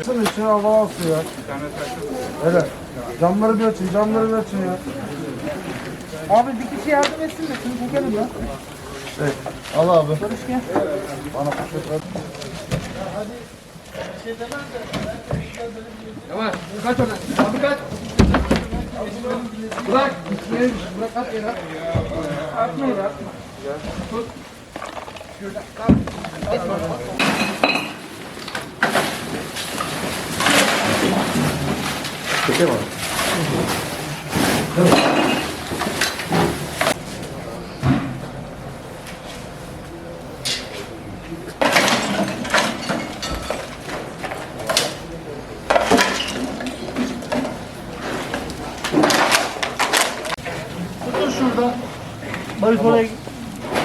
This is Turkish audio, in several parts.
Açın içine hava alsın ya. Evet. Camları bir açın, camları bir açın ya. Abi bir kişi yardım etsin de şunu çekelim ya. Al abi. Barış gel. Bana poşet ver. Yavaş. Kaç oradan. Abi kaç. Bırak. Bırak at yere. Atmayın ya. Tutun şurada. Barış oraya git.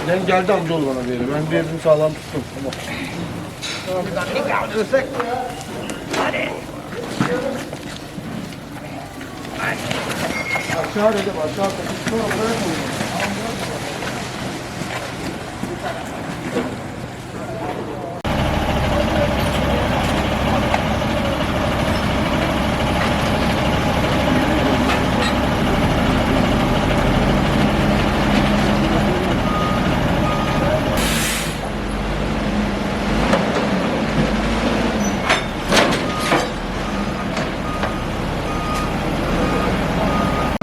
Ben geldi amcaoğlu bana bir yere. Ben bir yerini sağlam tuttum. Tamam. Aşağı dedim aşağı. Sonra buraya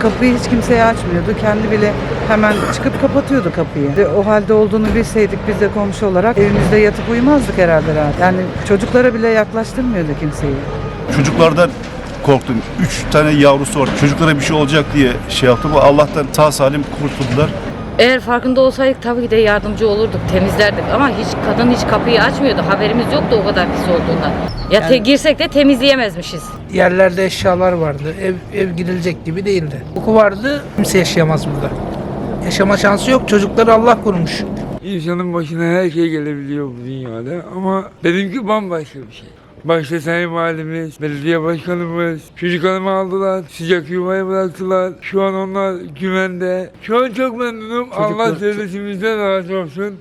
Kapıyı hiç kimseye açmıyordu. Kendi bile hemen çıkıp kapatıyordu kapıyı. O halde olduğunu bilseydik biz de komşu olarak evimizde yatıp uyumazdık herhalde rahat. Yani çocuklara bile yaklaştırmıyordu kimseyi. Çocuklardan korktum. Üç tane yavrusu var. Çocuklara bir şey olacak diye şey yaptım. Allah'tan sağ salim kurtuldular. Eğer farkında olsaydık tabii ki de yardımcı olurduk, temizlerdik ama hiç kadın hiç kapıyı açmıyordu. Haberimiz yoktu o kadar pis olduğundan. Ya te- girsek de temizleyemezmişiz. Yerlerde eşyalar vardı. Ev, ev girilecek gibi değildi. Koku vardı. Kimse yaşayamaz burada. Yaşama şansı yok. Çocukları Allah korumuş. İnsanın başına her şey gelebiliyor bu dünyada ama benimki bambaşka bir şey. Başta Sayın Valimiz, belediye başkanımız, çocuklarımı aldılar, sıcak yuvaya bıraktılar. Şu an onlar güvende. Şu an çok memnunum. Allah devletimizden razı olsun.